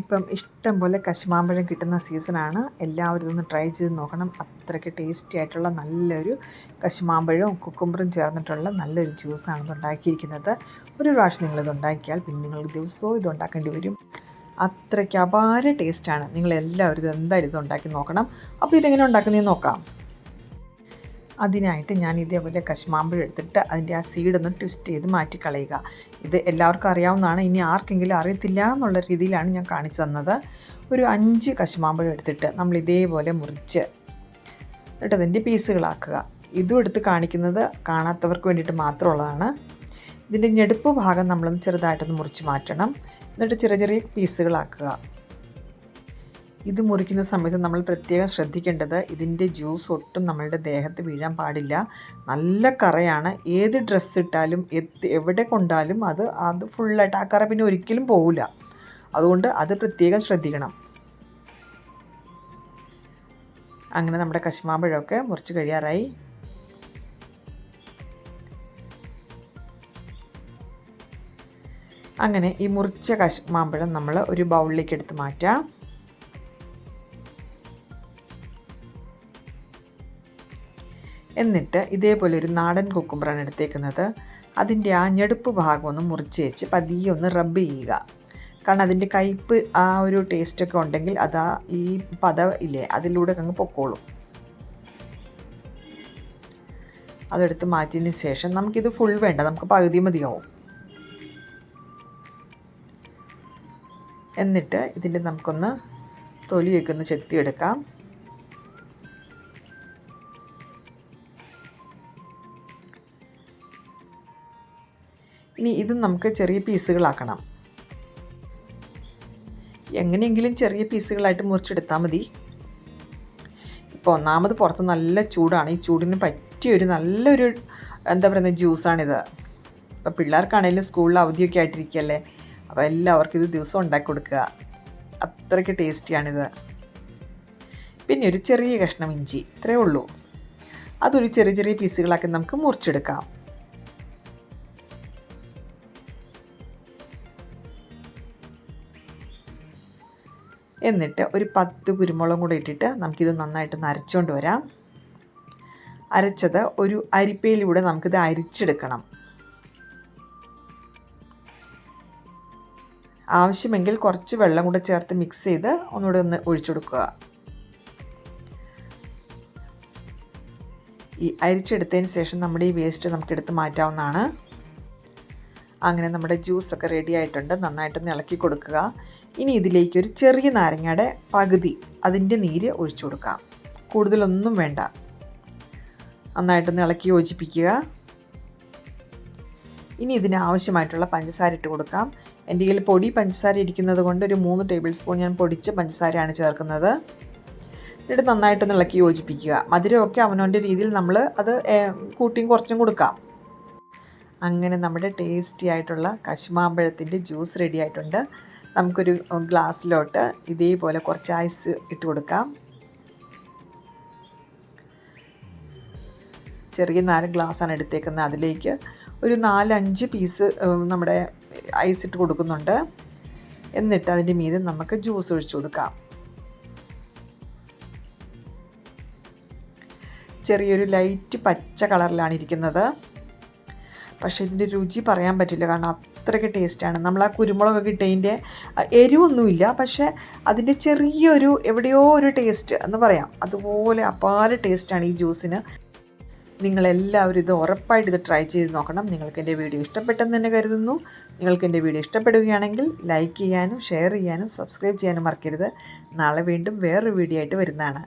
ഇപ്പം ഇഷ്ടം പോലെ കശുമാമ്പഴം കിട്ടുന്ന സീസണാണ് എല്ലാവരും ഇതൊന്ന് ട്രൈ ചെയ്ത് നോക്കണം. അത്രയ്ക്ക് ടേസ്റ്റി ആയിട്ടുള്ള നല്ലൊരു കശുമാമ്പഴവും കുക്കുമ്പറും ചേർന്നിട്ടുള്ള നല്ലൊരു ജ്യൂസാണ് ഇത് ഉണ്ടാക്കിയിരിക്കുന്നത് ഒരു പ്രാവശ്യം നിങ്ങളിത് ഉണ്ടാക്കിയാൽ പിന്നെ നിങ്ങൾ ദിവസവും ഇത് ഉണ്ടാക്കേണ്ടി വരും. അത്രയ്ക്ക് അപാര ടേസ്റ്റാണ് നിങ്ങളെല്ലാവരും ഇത് എന്തായാലും ഇത് ഉണ്ടാക്കി നോക്കണം. അപ്പോൾ ഇതെങ്ങനെ ഉണ്ടാക്കുന്നതെന്ന് നോക്കാം. അതിനായിട്ട് ഞാൻ ഇതേപോലെ കശുമാമ്പഴം എടുത്തിട്ട് അതിന്റെ ആ സീഡൊന്ന് ട്വിസ്റ്റ് ചെയ്ത് മാറ്റി കളയുക ഇത് എല്ലാവർക്കും അറിയാവുന്നതാണ്. ഇനി ആർക്കെങ്കിലും അറിയത്തില്ല എന്നുള്ള രീതിയിലാണ് ഞാൻ കാണിച്ചു തന്നത്. ഒരു അഞ്ച് കശുമാമ്പഴം എടുത്തിട്ട് നമ്മൾ ഇതേപോലെ മുറിച്ച് എന്നിട്ട് അതിന്റെ പീസുകളാക്കുക. ഇതും എടുത്ത് കാണിക്കുന്നത് കാണാത്തവർക്ക് വേണ്ടിയിട്ട് മാത്രമുള്ളതാണ്. ഇതിന്റെ ഞെടുപ്പ് ഭാഗം നമ്മളൊന്ന് ചെറുതായിട്ടൊന്ന് മുറിച്ച് മാറ്റണം. എന്നിട്ട് ചെറിയ ചെറിയ പീസുകളാക്കുക. ഇത് മുറിക്കുന്ന സമയത്ത് നമ്മൾ പ്രത്യേകം ശ്രദ്ധിക്കേണ്ടത് ഇതിന്റെ ജ്യൂസ് ഒട്ടും നമ്മളുടെ ദേഹത്ത് വീഴാൻ പാടില്ല. നല്ല കറയാണ്. ഏത് ഡ്രസ്സ് ഇട്ടാലും എത്ത് എവിടെ കൊണ്ടാലും അത് അത് ഫുള്ളായിട്ട് ആ കറ പിന്നെ ഒരിക്കലും പോവില്ല അതുകൊണ്ട് അത് പ്രത്യേകം ശ്രദ്ധിക്കണം. അങ്ങനെ നമ്മുടെ കശുമാമ്പഴമൊക്കെ മുറിച്ച് കഴിയാറായി. അങ്ങനെ ഈ മുറിച്ച കശുമാമ്പഴം നമ്മൾ ഒരു ബൗളിലേക്ക് എടുത്ത് മാറ്റാം. എന്നിട്ട് ഇതേപോലെ ഒരു നാടൻ കുക്കുമ്പറാണ് എടുത്തേക്കുന്നത്. അതിന്റെ ആ ഞെടുപ്പ് ഭാഗം ഒന്ന് മുറിച്ച് വെച്ച് പതിയെ ഒന്ന് റബ്ബ് ചെയ്യുക. കാരണം അതിന്റെ കയ്പ്പ് ആ ഒരു ടേസ്റ്റൊക്കെ ഉണ്ടെങ്കിൽ അത് ആ ഈ പത ഇല്ലേ അതിലൂടെ അങ്ങ് പൊക്കോളും. അതെടുത്ത് മാറ്റിയതിന് ശേഷം നമുക്കിത് ഫുൾ വേണ്ട നമുക്ക് പകുതി മതിയാവും. എന്നിട്ട് ഇതിന്റെ നമുക്കൊന്ന് തൊലിയൊക്കെ ഒന്ന് ചെത്തിയെടുക്കാം. ഇനി ഇതും നമുക്ക് ചെറിയ പീസുകളാക്കണം. എങ്ങനെയെങ്കിലും ചെറിയ പീസുകളായിട്ട് മുറിച്ചെടുത്താൽ മതി. ഇപ്പോൾ ഒന്നാമത് പുറത്ത് നല്ല ചൂടാണ്. ഈ ചൂടിന് പറ്റിയൊരു നല്ലൊരു എന്താ പറയുന്നത് ജ്യൂസാണിത്. ഇപ്പോൾ പിള്ളേർക്കാണെങ്കിലും സ്കൂളിൽ അവധിയൊക്കെ ആയിട്ടിരിക്കുകയല്ലേ അപ്പോൾ എല്ലാവർക്കും ഇത് ദിവസം ഉണ്ടാക്കി കൊടുക്കുക. അത്രയ്ക്ക് ടേസ്റ്റിയാണിത്. പിന്നെ ഒരു ചെറിയ കഷ്ണം ഇഞ്ചി ഇത്രയേ ഉള്ളൂ. അതൊരു ചെറിയ ചെറിയ പീസുകളാക്കി നമുക്ക് മുറിച്ചെടുക്കാം. എന്നിട്ട് ഒരു പത്ത് കുരുമുളകും കൂടെ ഇട്ടിട്ട് നമുക്കിത് നന്നായിട്ട് അരച്ചുകൊണ്ട് വരാം. അരച്ചത് ഒരു അരിപ്പയിലൂടെ നമുക്കിത് അരിച്ചെടുക്കണം. ആവശ്യമെങ്കിൽ കുറച്ച് വെള്ളം കൂടെ ചേർത്ത് മിക്സ് ചെയ്ത് ഒന്നുകൂടെ ഒന്ന് ഒഴിച്ചു കൊടുക്കുക. ഈ അരിച്ചെടുത്തതിന് ശേഷം നമ്മുടെ ഈ വേസ്റ്റ് നമുക്കെടുത്ത് മാറ്റാവുന്നതാണ്. അങ്ങനെ നമ്മുടെ ജ്യൂസൊക്കെ റെഡി ആയിട്ടുണ്ട് നന്നായിട്ട് ഇളക്കി കൊടുക്കുക. ഇനി ഇതിലേക്ക് ഒരു ചെറിയ നാരങ്ങയുടെ പകുതി അതിന്റെ നീര് ഒഴിച്ചു കൊടുക്കാം. കൂടുതലൊന്നും വേണ്ട. നന്നായിട്ടൊന്ന് ഇളക്കി യോജിപ്പിക്കുക. ഇനി ഇതിന് ആവശ്യമായിട്ടുള്ള പഞ്ചസാര ഇട്ട് കൊടുക്കാം. എന്റെ കയ്യിൽ പൊടി പഞ്ചസാര ഇരിക്കുന്നത് കൊണ്ട് ഒരു മൂന്ന് ടേബിൾ സ്പൂൺ ഞാൻ പൊടിച്ച പഞ്ചസാരയാണ് ചേർക്കുന്നത്. എന്നിട്ട് നന്നായിട്ടൊന്ന് ഇളക്കി യോജിപ്പിക്കുക. മധുരമൊക്കെ അവനവന്റെ രീതിയിൽ നമ്മൾ അത് കൂട്ടിയും കുറച്ചും കൊടുക്കാം. അങ്ങനെ നമ്മുടെ ടേസ്റ്റി ആയിട്ടുള്ള കശുമാമ്പഴത്തിന്റെ ജ്യൂസ് റെഡി ആയിട്ടുണ്ട്. നമുക്കൊരു ഗ്ലാസ്സിലോട്ട് ഇതേപോലെ കുറച്ച് ഐസ് ഇട്ട് കൊടുക്കാം. ചെറിയ നാല് ഗ്ലാസ്സാണ് എടുത്തേക്കുന്നത് അതിലേക്ക്. ഒരു നാലഞ്ച് പീസ് നമ്മുടെ ഐസ് ഇട്ട് കൊടുക്കുന്നുണ്ട്. എന്നിട്ട് അതിന്റെ മീതെ നമുക്ക് ജ്യൂസ് ഒഴിച്ചു കൊടുക്കാം. ചെറിയൊരു ലൈറ്റ് പച്ച കളറിലാണ് ഇരിക്കുന്നത്. പക്ഷേ ഇതിന്റെ രുചി പറയാൻ പറ്റില്ല. കാരണം അത്രയ്ക്ക് ടേസ്റ്റാണ്. നമ്മൾ ആ കുരുമുളകൊക്കെ ഇട്ടതിന്റെ എരിവൊന്നുമില്ല. പക്ഷേ അതിന്റെ ചെറിയൊരു എവിടെയോ ഒരു ടേസ്റ്റ് എന്ന് പറയാം. അതുപോലെ അപാര ടേസ്റ്റാണ് ഈ ജ്യൂസിന്. നിങ്ങളെല്ലാവരും ഇത് ഉറപ്പായിട്ട് ഇത് ട്രൈ ചെയ്ത് നോക്കണം. നിങ്ങൾക്ക് എന്റെ വീഡിയോ ഇഷ്ടപ്പെട്ടെന്ന് തന്നെ കരുതുന്നു. നിങ്ങൾക്ക് എന്റെ വീഡിയോ ഇഷ്ടപ്പെടുകയാണെങ്കിൽ ലൈക്ക് ചെയ്യാനും ഷെയർ ചെയ്യാനും സബ്സ്ക്രൈബ് ചെയ്യാനും മറക്കരുത്. നാളെ വീണ്ടും വേറൊരു വീഡിയോ ആയിട്ട് വരുന്നതാണ്.